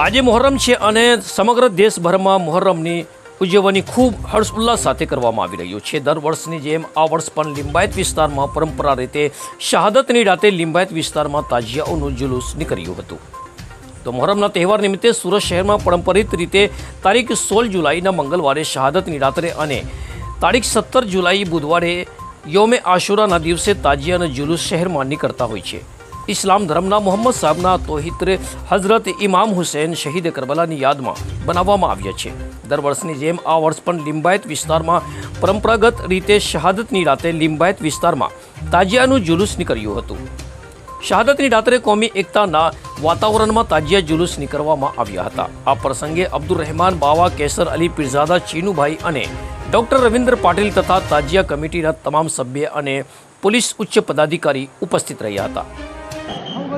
આજે મોહરમ છે અને સમગ્ર દેશભરમાં મોહરમની ઉજવણી ખૂબ હર્ષ ઉલ્લાસ સાથે કરવામાં આવી રહ્યું છે. દર વર્ષની જેમ આ વર્ષ પણ લિંબાયત વિસ્તારમાં પરંપરા રીતે શહાદતની રાતે લિંબાયત વિસ્તારમાં તાજિયાઓનું જુલુસ નીકળ્યું હતું. તો મોહરમના તહેવાર નિમિત્તે સુરત શહેરમાં પરંપરિત રીતે તારીખ સોળ જુલાઈના મંગળવારે શહાદતની રાત્રે અને તારીખ સત્તર જુલાઈ બુધવારે યોમે આશુરાના દિવસે તાજિયાના જુલુસ શહેરમાં નીકળતા હોય છે. ઇસ્લામ ધર્મના મોહમ્મદ સાહેબના તોહિત્રે હઝરત ઇમામ હુસૈન શહીદ કરબલાની યાદમાં બનાવવામાં આવ્યા છે. દર વર્ષની જેમ આ વર્ષ પણ લિંબાયત વિસ્તારમાં પરંપરાગત રીતે શહાદતની રાતે લિંબાયત વિસ્તારમાં તાજિયાનું જુલુસ નીકળ્યું હતું. શહાદતની રાત્રે કોમી એકતાના વાતાવરણમાં તાજિયા જુલુસ નીકળવામાં આવ્યા હતા. આ પ્રસંગે અબ્દુલ રહેમાન, બાવા કેસર અલી, પીરઝાદા, ચીનુભાઈ અને ડૉક્ટર રવિન્દ્ર પાટીલ તથા તાજિયા કમિટીના તમામ સભ્ય અને પોલીસ ઉચ્ચ પદાધિકારી ઉપસ્થિત રહ્યા હતા.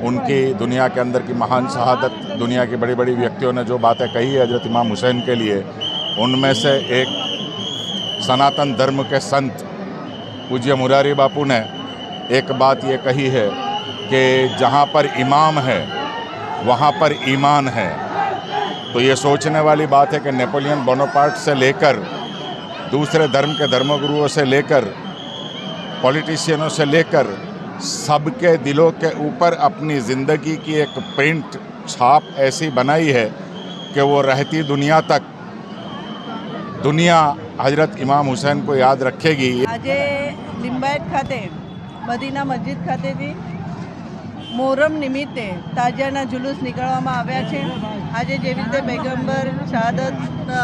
उनकी दुनिया के अंदर की महान शहादत, दुनिया की बड़ी बड़ी व्यक्तियों ने जो बातें कही है हज़रत इमाम हुसैन के लिए, उनमें से एक सनातन धर्म के संत पूज्य मुरारी बापू ने एक बात ये कही है कि जहाँ पर इमाम है, वहाँ पर ईमान है। तो ये सोचने वाली बात है कि नेपोलियन बोनोपार्ट से लेकर, दूसरे धर्म के धर्मगुरुओं से लेकर, पॉलिटिशियनों से लेकर सबके दिलों के ऊपर अपनी ज़िंदगी की एक प्रिंट छाप ऐसी बनाई है कि वो रहती दुनिया तक दुनिया हजरत इमाम हुसैन को याद रखेगी આજે લિંબાયત ખાતે મદીના મસ્જિદ ખાતેથી મોહરમ નિમિત્તે તાજિયાના જુલુસ નીકળવામાં આવ્યા છે આજે જેવી રીતે પૈગંબર શહાદત અ,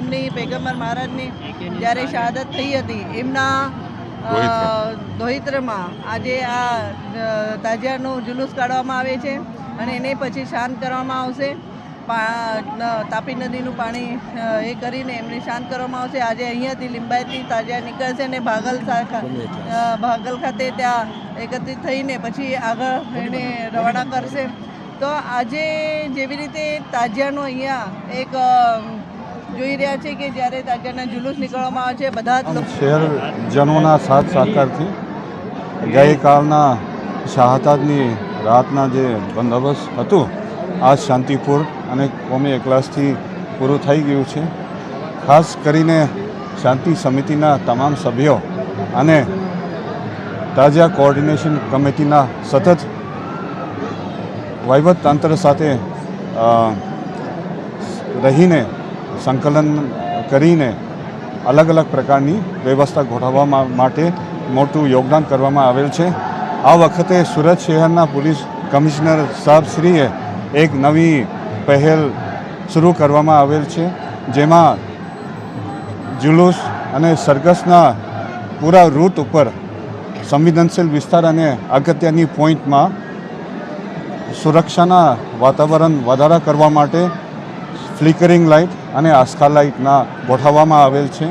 એમની પૈગંબર મહારાજની જ્યારે શહાદત થઈ હતી એમના અ, દોહિત્રમાં આજે આ તાજિયાનું જુલુસ કાઢવામાં આવે છે અને એને પછી શાંત કરવામાં આવશે. તાપી નદીનું પાણી એ કરીને એમને શાંત કરવામાં આવશે. આજે અહીંયાથી લિંબાયતથી તાજિયા નીકળશે અને ભાગલ ભાગલ ખાતે ત્યાં એકત્રિત થઈને પછી આગળ એને રવાના કરશે. તો આજે જેવી રીતે તાજિયાનું અહીંયા એક જોઈ રહ્યા છે કે જ્યારે તાજાના જુલુસ નીકળવામાં આવે છે, બધા શહેરજનોના સાથ સહકારથી ગઈકાલના શાહતાજની રાતના જે બંદોબસ્ત હતું આ શાંતિપૂર્ણ અને કોમી એકલાસથી પૂરું થઈ ગયું છે. ખાસ કરીને શાંતિ સમિતિના તમામ સભ્યો અને તાજા કોઓર્ડિનેશન કમિટીના સતત વહીવટતંત્ર સાથે રહીને સંકલન કરીને અલગ અલગ પ્રકારની વ્યવસ્થા ગોઠવવા માટે મોટું યોગદાન કરવામાં આવેલ છે. આ વખતે સુરત શહેરના પોલીસ કમિશનર સાહેબશ્રીએ એક નવી પહેલ શરૂ કરવામાં આવેલ છે, જેમાં જુલુસ અને સરઘસના પૂરા રૂટ ઉપર સંવેદનશીલ વિસ્તાર અને અગત્યની પોઈન્ટમાં સુરક્ષાના વાતાવરણ વધારા કરવા માટે ફ્લિકરિંગ લાઇટ અને આસ્કા લાઇટના ગોઠવવામાં આવેલ છે.